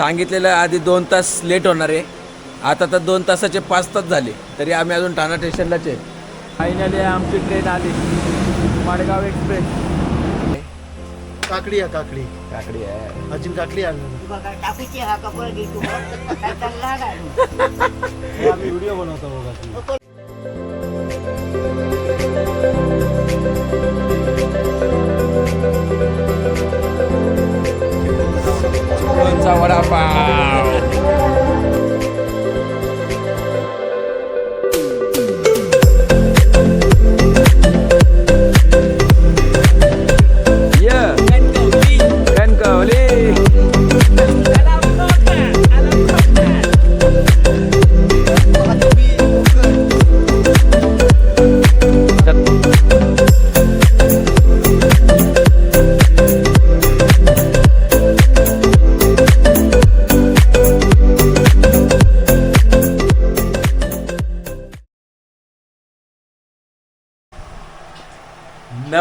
सांगितलेलं आधी दोन तास लेट होणार आहे. आता तर दोन तासाचे पाच तास झाले. तरी आम्ही अजून ठाणा स्टेशनलाच आहे. फायनली आमची ट्रेन आली. माडगाव एक्सप्रेस काकडी आहे काकडी. काकडी आहे. अजून काकडी आणलं बघा टाकीची हा कपडा घेतो काय चालला काय आम्ही व्हिडिओ बनवतो बघा चिपळूणचा वडापाव ये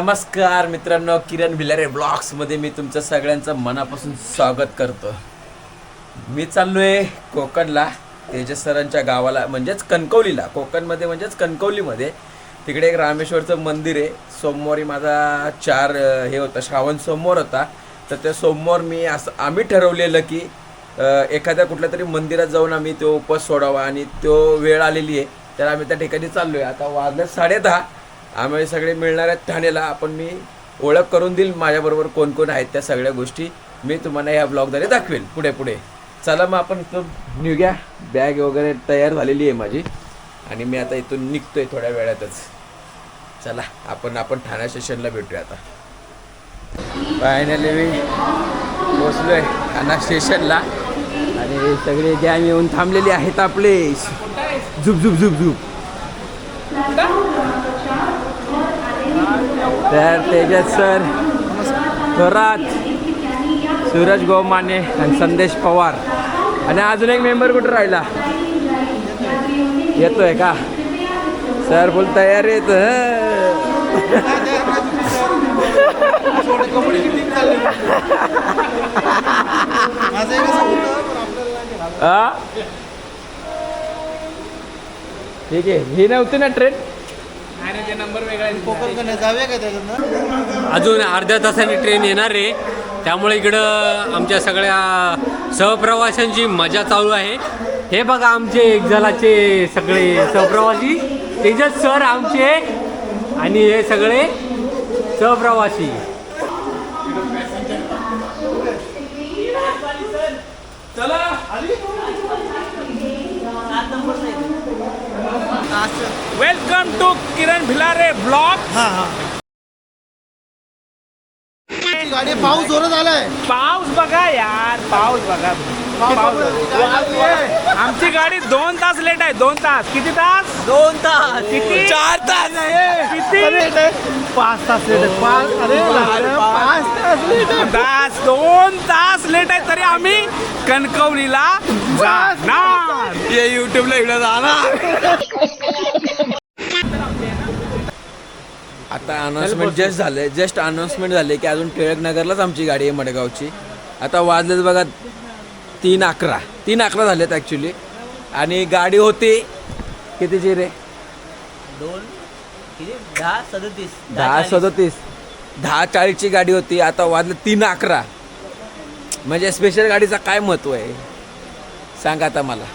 नमस्कार मित्रांनो किरण भिलारे ब्लॉग्समध्ये मी तुमचं सगळ्यांचं मनापासून स्वागत करतो. मी चाललोय कोकणला तेजस सरांच्या गावाला म्हणजेच कणकवलीला. कोकणमध्ये म्हणजेच कणकवलीमध्ये. तिकडे एक रामेश्वरचं मंदिर आहे. सोमवारी माझा चार हे होता श्रावण सोमवार होता. तर त्या सोमवार मी असं आम्ही ठरवलेलं की एखाद्या कुठल्या तरी मंदिरात जाऊन आम्ही तो उपवास सोडावा आणि तो वेळ आलेली आहे. तर आम्ही त्या ठिकाणी चाललो आहे आता वाजले साडेदहा. आम्ही सगळे मिळणार आहेत ठाण्याला आपण मी ओळख करून देईल माझ्याबरोबर कोण कोण आहेत त्या सगळ्या गोष्टी मी तुम्हाला ह्या ब्लॉगद्वारे दाखवेल. पुढे पुढे. चला मग आपण इथून निघ्या. बॅग वगैरे तयार झालेली आहे माझी. आणि मी आता इथून निघतोय थोड्या वेळातच. चला आपण आपण ठाणा स्टेशनला भेटूया आता. फायनली मी पोचलोय ठाणा स्टेशनला आणि सगळे गॅंग येऊन थांबलेले आहेत आपले. झुप झुप झुप झुप. तर तेजस सर थोरात सूरज गोमाने आणि संदेश पवार. आणि अजून एक मेंबर कुठं राहिला? येतोय का? सर फुल तयार येत ठीक आहे. ही नव्हती ना ट्रेन कोकणकडे जाऊया का त्याच्यातनं? अजून अर्ध्या तासाने ट्रेन येणार आहे. त्यामुळे इकडं आमच्या सगळ्या सहप्रवाशांची मजा चालू आहे. हे बघा आमचे एक जणाचे सगळे सहप्रवासी. तेजस सर आमचे आणि हे सगळे सहप्रवासी. Welcome to Kiran Bhilare blog. हां हां. गाडी पाऊस जोरात आलाय. पाऊस बघा यार पाऊस बघा. आमची गाडी दोन तास लेट आहे दोन तास. किती तास? दोन तास. किती? चार तास. किती? पाच तास लेट आहे. पाच अरे पाच. तास लेट आहे. तास दोन तास लेट आहे तरी आम्ही कणकवलीला जाणार. ये युट्यूबला व्हिडिओ जाणार. आता अनाउन्समेंट जस्ट झाले जस्ट अनाउन्समेंट झाले की अजून टिळक नगरलाच आमची गाडी आहे मडगावची. आता वाजलेत बघा तीन अकरा. तीन अकरा झालेत ॲक्च्युली आणि गाडी होती कितीची रे? दोन किती? दहा सदतीस. दहा सदतीस. दहा चाळीसची गाडी होती. आता वाजले तीन अकरा. म्हणजे स्पेशल गाडीचा काय महत्त्व आहे? सांग आता मला.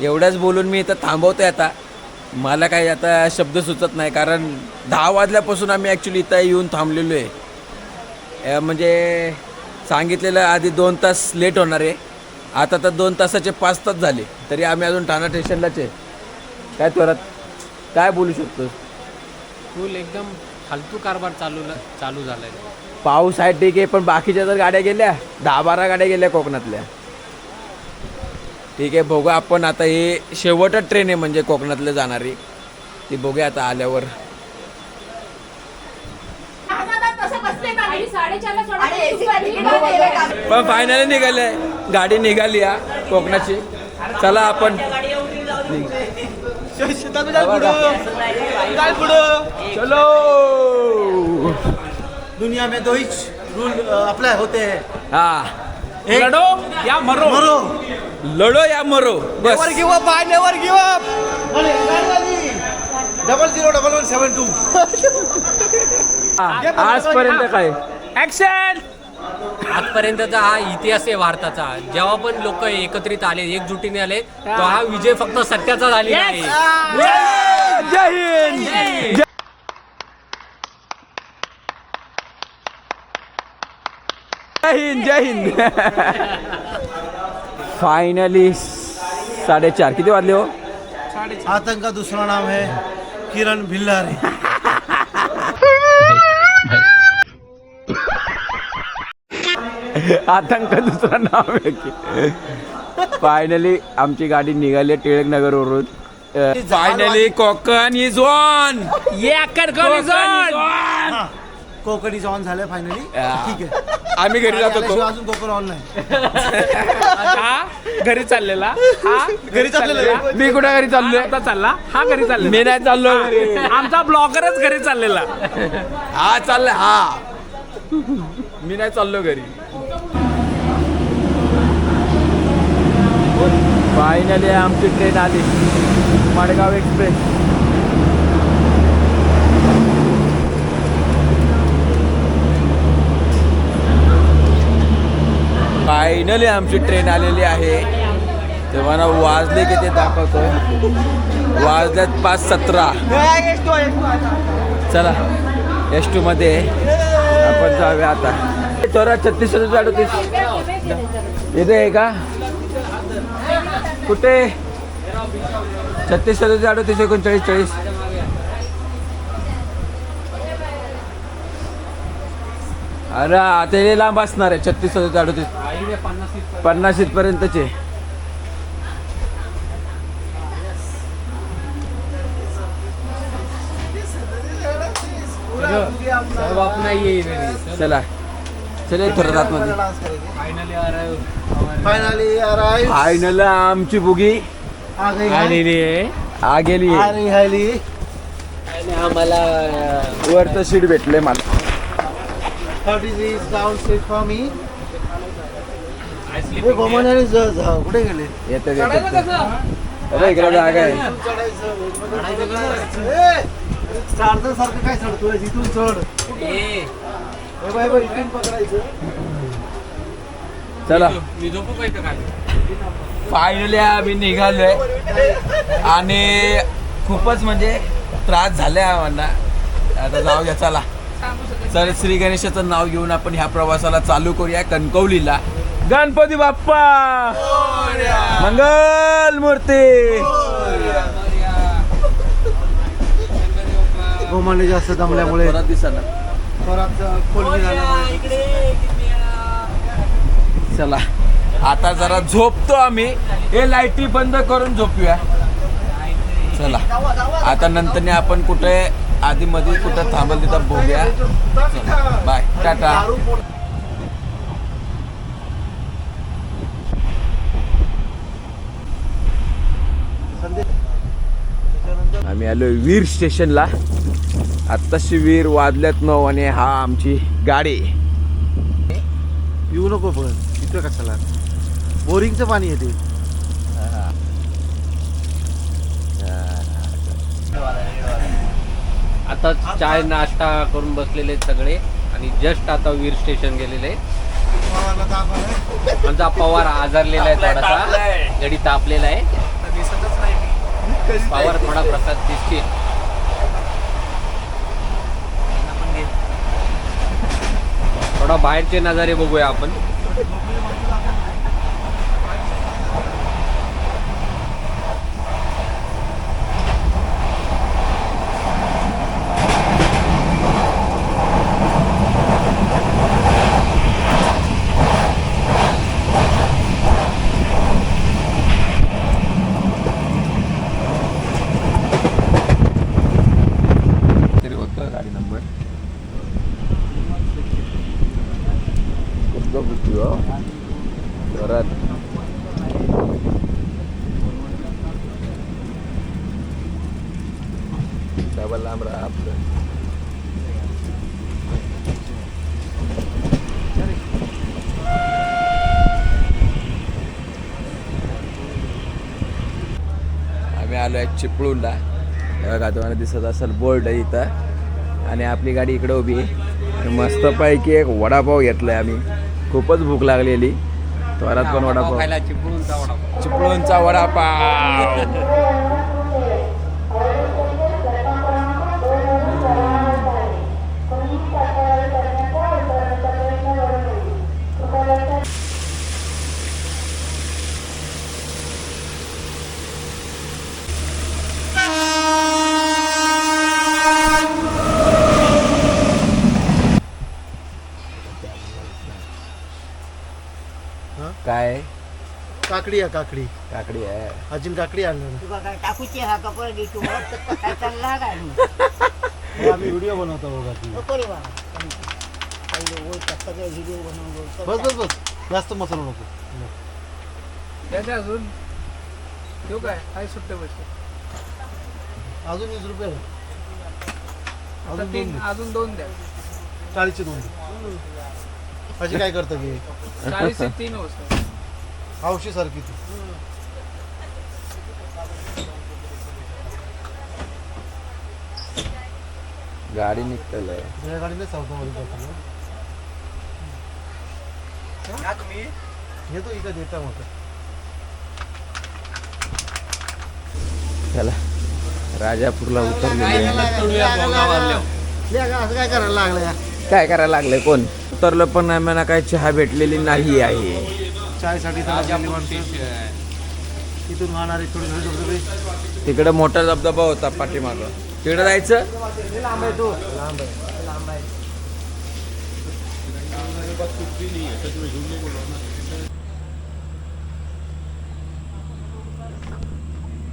एवढंच बोलून मी इथं थांबवतोय आता. मला काही आता शब्द सुचत नाही. कारण दहा वाजल्यापासून आम्ही ॲक्च्युली इथं येऊन थांबलेलो आहे. अं, म्हणजे सांगितलेलं आधी दोन तास लेट होणार आहे. आता तर दोन तासाचे पाच तास झाले तरी आम्ही अजून ठाणा स्टेशनलाच आहे. काय त्वरात काय बोलू शकतो फुल एकदम फालतू कारभार चालू चालू झालाय. पाऊस आहे ठीक आहे पण बाकीच्या जर गाड्या गेल्या दहा बारा गाड्या गेल्या कोकणातल्या. ठीक आहे बघू आपण आता हे शेवटच ट्रेन आहे म्हणजे कोकणातलं जाणारी. ती बघूया आता आल्यावर. पण फायनली निघाले. गाडी निघाली हा कोकणाची. चला आपण. चलो. दुनिया में दो ही रूल अप्लाई होते हैं। हा. लढो या मरो. लढो या मरो. बस. Double zero double one seven two आजपर्यंत काय? ऍक्शन आजपर्यंतचा हा इतिहास आहे भारताचा. जेव्हा पण लोक एकत्रित आले एकजुटीने आले तो हा विजय फक्त सत्याचा झालेला आहे. जय हिंद जय हिंद जय हिंद फायनली साडेचार. किती वाजले हो? आतंक का दूसरा नाम है किरण भिल्लारी. आतंक दुसरं नाव आहे की. फायनली आमची गाडी निघाली टिळक नगर वरून finally Konkan is on Konkan कोकणीच on झालं फायनली ठीक आहे. आम्ही घरी जात होतो अजून कोकण ऑन नाही. हा? घरी चाललेला? हा? घरी चाललेला मी कुठे घरी चाललोय? आता चालला. हा घरी मी चाललेला नाही चाललो. घरी. आमचा ब्लॉगरच घरी चाललेला. हा चाललाय. हा. मी नाही चाललो घरी. फायनली आमची ट्रेन आली. मडगाव एक्सप्रेस फायनली आमची ट्रेन आलेली आहे. तेव्हा ना वाजले की ते दाखवतो वाजल्यात पाच सतरा. चला एस टू मध्ये. आपण जाऊया आता. तोरा छत्तीस अडतीस. इथे आहे का? कुठे? छत्तीस सदतीस अडतीस एकोणचाळीस चाळीस. अरे आता हे लांब असणार आहे. छत्तीस सदतीस अडतीस. पन्नास पर्यंतचे चला. चले थोडं आतमध्ये. फायनली आमची बुगी आ गई है. आ गेली आम्हाला वरचं सीट भेटले मला. Thirty is down seat for me गोमान्याने ज- ज- कुठे गेले? येतं येतं अरे इकडे जागा आहे. चालतं सारखं काय चढतोय? इथून चढ. चला. फायनली आम्ही निघालोय. आणि खूपच म्हणजे त्रास झालाय आम्हाला. आता जाऊ द्या चला. तर श्री गणेशाचं नाव घेऊन आपण ह्या प्रवासाला चालू करूया कणकवलीला. गणपती बाप्पा! मंगल मूर्ती! गोमाने जास्त दमल्यामुळे. परत झाल्यामुळे चला. आता जरा झोपतो आम्ही. हे लाईटी बंद करून झोपूया. चला. आता नंतर आपण कुठे आधी मध्ये कुठं थांबल तिथं बघूया. बाय टाटा आम्ही आलो वीर स्टेशनला. आत्ताशी वीर वाजल्यात नऊ आणि हा आमची गाडी. पिऊ नको पण इथं कशाला? बोरिंगचं पाणी येते आता चाय नाश्ता करून बसलेले आहेत सगळे आणि जस्ट आता वीर स्टेशन गेलेले आमचा पवार आजारलेला आहे थोडासा. गडी तापलेला आहे. पवार थोडा प्रसाद दिसतील. थोडा बाहेरचे नजारे बघूया आपण तरी होतं गाडी नंबर कुठलं बुकी हो परत डबल लांब राहा आपलं आलो आहे चिपळूणला. बघा तुम्हाला दिसत असेल बोर्ड आहे इथं. आणि आपली गाडी इकडे उभी आहे. मस्तपैकी एक वडापाव घेतलाय आम्ही. खूपच भूक लागलेली. त्वरात पण वडापाव चिपळूणचा वडापाव. चिपळूणचा वडापाव. काकडी आहे काकडी. काकडी आहे. अजून काकडी आणलं टाकूची हा कपडा घेतो काय चालला काय आम्ही व्हिडिओ बनवतो बघा ती नको रे बा पहिले ओळख सगळे व्हिडिओ बनवून बस बस बस. जास्त मसाला नको. त्याचे अजून. ठेवू काय? काय सुट्टे पैसे. अजून वीस रुपये आहे. आता अजून दोन तीन दे. अजून दोन द्या. चाळीसचे दोन दे. अशी काय करतं की? चाळीस ते तीन वस्तू हौशी सारखी ती. गाडी गाडीने सावकामध्ये जातो येतो इकडे देता मग. चला. राजापूरला उतरलेले आहे. असं काय करायला लागलं? या काय करायला लागलंय कोण? उतरलं पण आम्हाला काय चहा भेटलेली नाही आहे. चायसाठी. इथून वाहणारे थोडे थोडे धबधबे तिकडे मोठा धबधबा होता पाठीमागं. तिकडे जायचं? लांब आहे तो. लांब आहे. लांब आहे.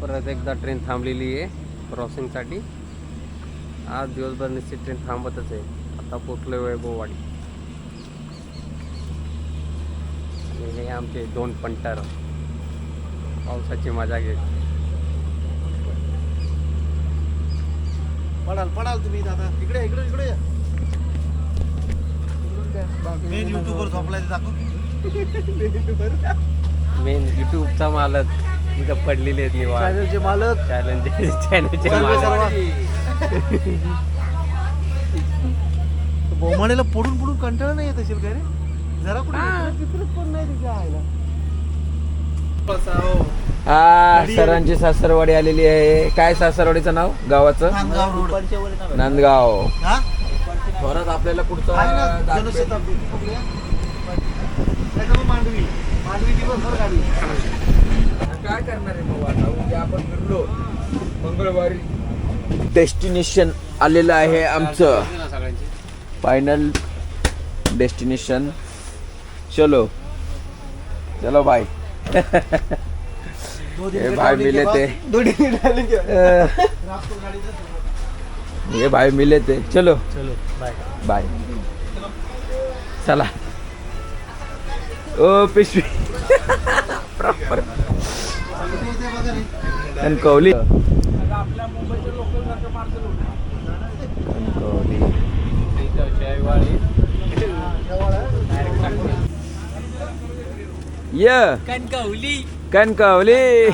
परत एकदा ट्रेन थांबलेली आहे क्रॉसिंगसाठी आज दिवसभर निश्चित ट्रेन थांबतच आहे. आता पोचलो वैभववाडी आणि हे आमचे दोन पंटर पावसाची मजा घेत. पडाल पडाल तुम्ही दादा इकडे इकडे इकडे मेन युट्यूबवर झोपलाय ते दाखव. मेन युट्यूबचा मालक. इथं पडलेले आहेत निवाड चॅनलचे मालक. चॅलेंज चॅनलचे मालक. सर्व. बोमाडीला पडून पडून कंटाळा नाही येत असेल काय रे? जरा कुठे चित्रच पण नाही हा सरांची सासरवाडी आलेली आहे. काय सासरवाडीचं नाव? गावाचं? नांदगाव हा? परत आपल्याला पुढचं मांडवी. मांडवी दिवसभर गाडी. काय करणार आहे मग आता? उद्या आपण फिरलो. मंगळवारी. डेस्टिनेशन आलेलं आहे आमचं. फायनल डेस्टिनेशन चलो। चलो भाई ये भाई मिले थे। दो ये भाई मिले थे। चलो। चलो बाय बाय चला ओ पिशवी प्रॉपर कणकवली आपल्या मुंबईच्या लोकल सारखं माणसं कणकवली इथं शेवाळी य. कणकवली कणकवली.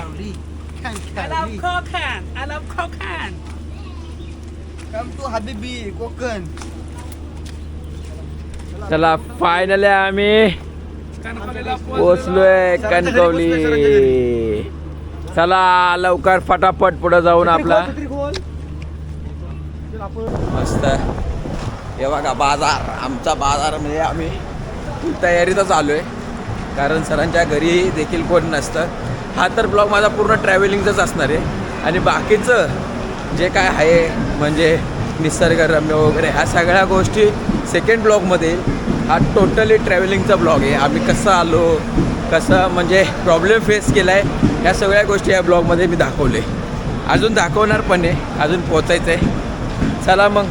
कम टू हबीबी कोकण चला फायनली आम्ही पोचलोय कणकवली चला लवकर फटाफट पुढे जाऊन आपला. मस्त. हे बघा बाजार. आमचा बाजार म्हणजे आम्ही तयारीतच आलो आहे कारण सरांच्या घरी देखील कोण नसतं. हा तर ब्लॉग माझा पूर्ण ट्रॅव्हलिंगचाच असणार आहे. आणि बाकीचं जे काय आहे म्हणजे निसर्गरम्य वगैरे ह्या सगळ्या गोष्टी सेकंड ब्लॉगमध्ये हा टोटली ट्रॅव्हलिंगचा ब्लॉग आहे. आम्ही कसं आलो कसं म्हणजे प्रॉब्लेम फेस केला आहे ह्या सगळ्या गोष्टी या ब्लॉगमध्ये मी दाखवले. अजून दाखवणार पण आहे. अजून पोचायचं आहे चला मग.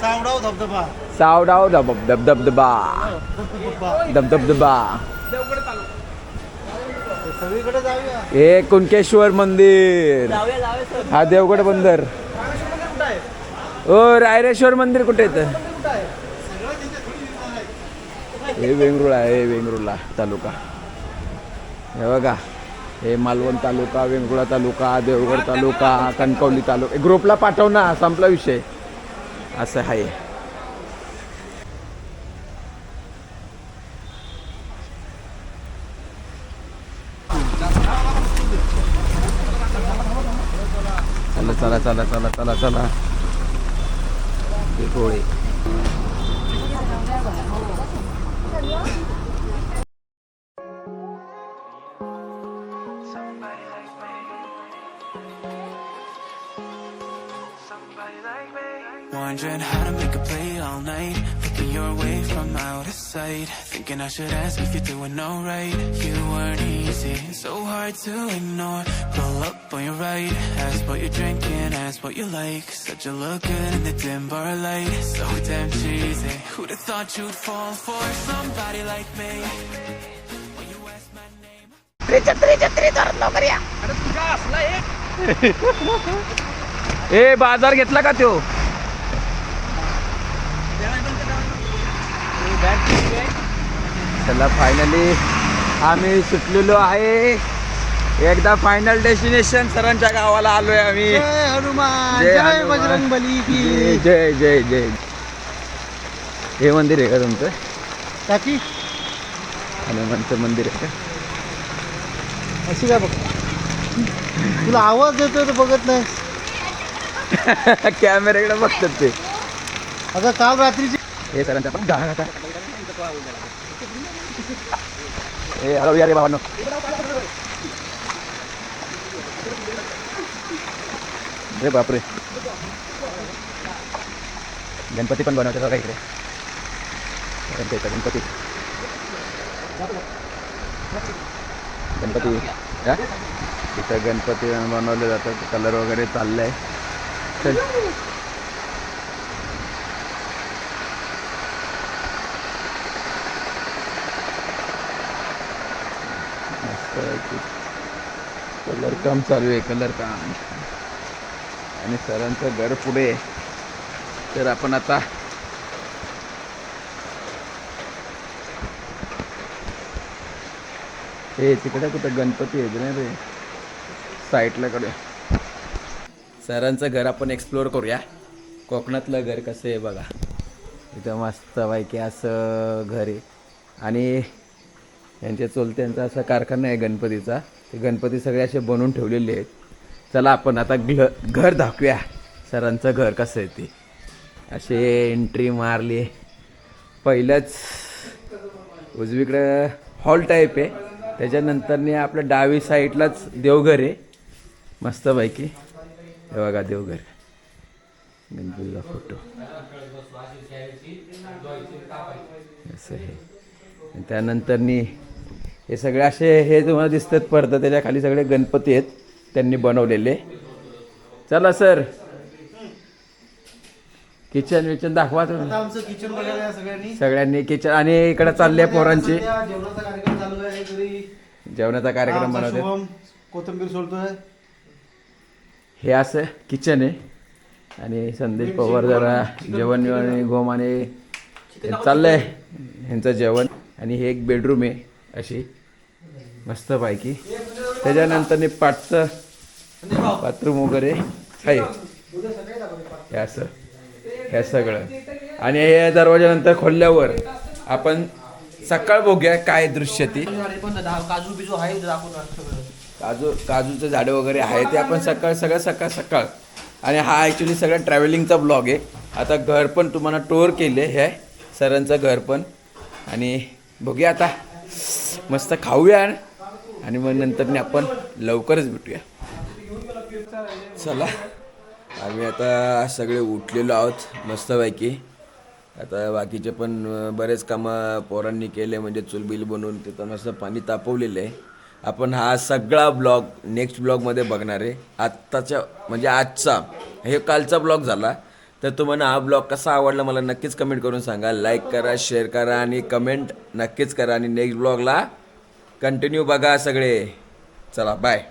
सावडाव धबधबा सावडाव धब धब धबधबा धबधबा. धबधबा सगळीकडे जाऊया हे कुणकेश्वर मंदिर हा देवगड बंदर ओ रायरेश्वर मंदिर कुठे येतं हे वेंगरुळा आहे हे वेंगरुळा तालुका हे बघा हे मालवण तालुका वेंगुर्ला तालुका देवगड तालुका कणकवली तालुका ग्रुपला पाठव ना संपला विषय असं आहे चला चला चला चला चला चला हे पोळे Wondering how to make a play all night. Looking your way from out of sight. Thinking I should ask if you're doing alright. You weren't easy, so hard to ignore. Pull up on your right. Ask what you're drinking, ask what you like. Said you look good in the dim bar light. So damn cheesy. Who'd have thought you'd fall for somebody like me? When you ask my name. ए बाजार घेतला का तो चला finally आम्ही सुटलेलो आहे. एकदा final destination सरांच्या गावाला आलोय आम्ही. जय हनुमान जय जय हनुमान. बजरंग बली जय की जय जय जय. हे मंदिर आहे का तुमचं? टाकी. हनुमानचं मंदिर आहे अशी काय बघ? तुला आवाज येतोय तर बघत नाही. का कॅमेऱ्याकडे बघतात ते. आता काल रात्रीची हे सरांचा पण गाणं आता. ए हॅलो या रे बाबांनो. रे बापरे. गणपती पण बनवतात बघा इकडे. गणपती गणपती. गणपती. इथं गणपती बनवले जातात कलर वगैरे चाललंय. चल मस्त कलर काम चालू आहे कलर काम आणि सरांचं घर पुढे तर आपण आता हे तिकडे कुठं गणपती आहे नाही रे? साईडला कडे. सरांचं घर आपण एक्सप्लोअर करूया. कोकणातलं घर कसं आहे बघा. इथं मस्त पैकी असं घर आहे. आणि यांच्या चोलत्यांचा असा कारखाना आहे गणपतीचा. ते गणपती सगळे असे बनवून ठेवलेले आहेत. चला आपण आता ग्ल घर दाखवूया. सरांचं घर कसं आहे ते. असे एंट्री मारली. पहिलंच उजवीकडं हॉल टाईप आहे. त्याच्यानंतरने आपलं डावी साईडलाच देवघर आहे. मस्तपैकी. हे बघा देवघर. गणपतीचा फोटो असं आहे. त्यानंतरनी हे सगळे असे हे तुम्हाला दिसतात पडतं त्याच्याखाली सगळे गणपती आहेत त्यांनी बनवलेले. चला सर. किचन विचन दाखवा तुम्ही आता आमचं किचन बघायला या सगळ्यांनी. सगळ्यांनी किचन आणि इकडे चालले पोरांचे. जेवणाचा कार्यक्रम चालू आहे तरी. जेवणाचा कार्यक्रम आमचा बनवते शुभम कोथंबीर सोलतोय. हे असं किचन आहे. आणि संदेश पवार जरा जेवण आणि घोम आणि चाललंय ह्यांचं जेवण. आणि हे एक बेडरूम आहे. अशी मस्तपैकी. त्याच्यानंतर पाठचं बाथरूम वगैरे आहे. हे असं हे सगळं. आणि हे दरवाजानंतर खोलल्यावर आपण सकाळ बघूया काय दृश्य ती. काजू बिजू आहे काजू काजूचं झाडं वगैरे आहे ते आपण सकाळ सगळं सकाळ सकाळ. आणि हा ॲक्च्युली सगळा ट्रॅव्हलिंगचा ब्लॉग आहे. आता घर पण तुम्हाला टूर केले हे सरांचं घर पण. आणि बघूया आता. मस्त खाऊया आणि मग नंतर आपण लवकरच भेटूया. चला. आम्ही आता सगळे उठलेलो आहोत मस्तपैकी. आता बाकीचे पण बरेच कामं पोरांनी केले म्हणजे चुलबिल बनवून तिथं मस्त पाणी तापवलेलं आहे. आपण हा सगळा ब्लॉग नेक्स्ट ब्लॉगमध्ये बघणार आहे. आत्ताच्या म्हणजे आजचा हे कालचा ब्लॉग झाला. तर तुम्हाला हा ब्लॉग कसा आवडला मला नक्कीच कमेंट करून सांगा. लाईक करा शेअर करा आणि कमेंट नक्कीच करा. आणि नेक्स्ट ब्लॉगला कंटिन्यू बघा सगळे. चला बाय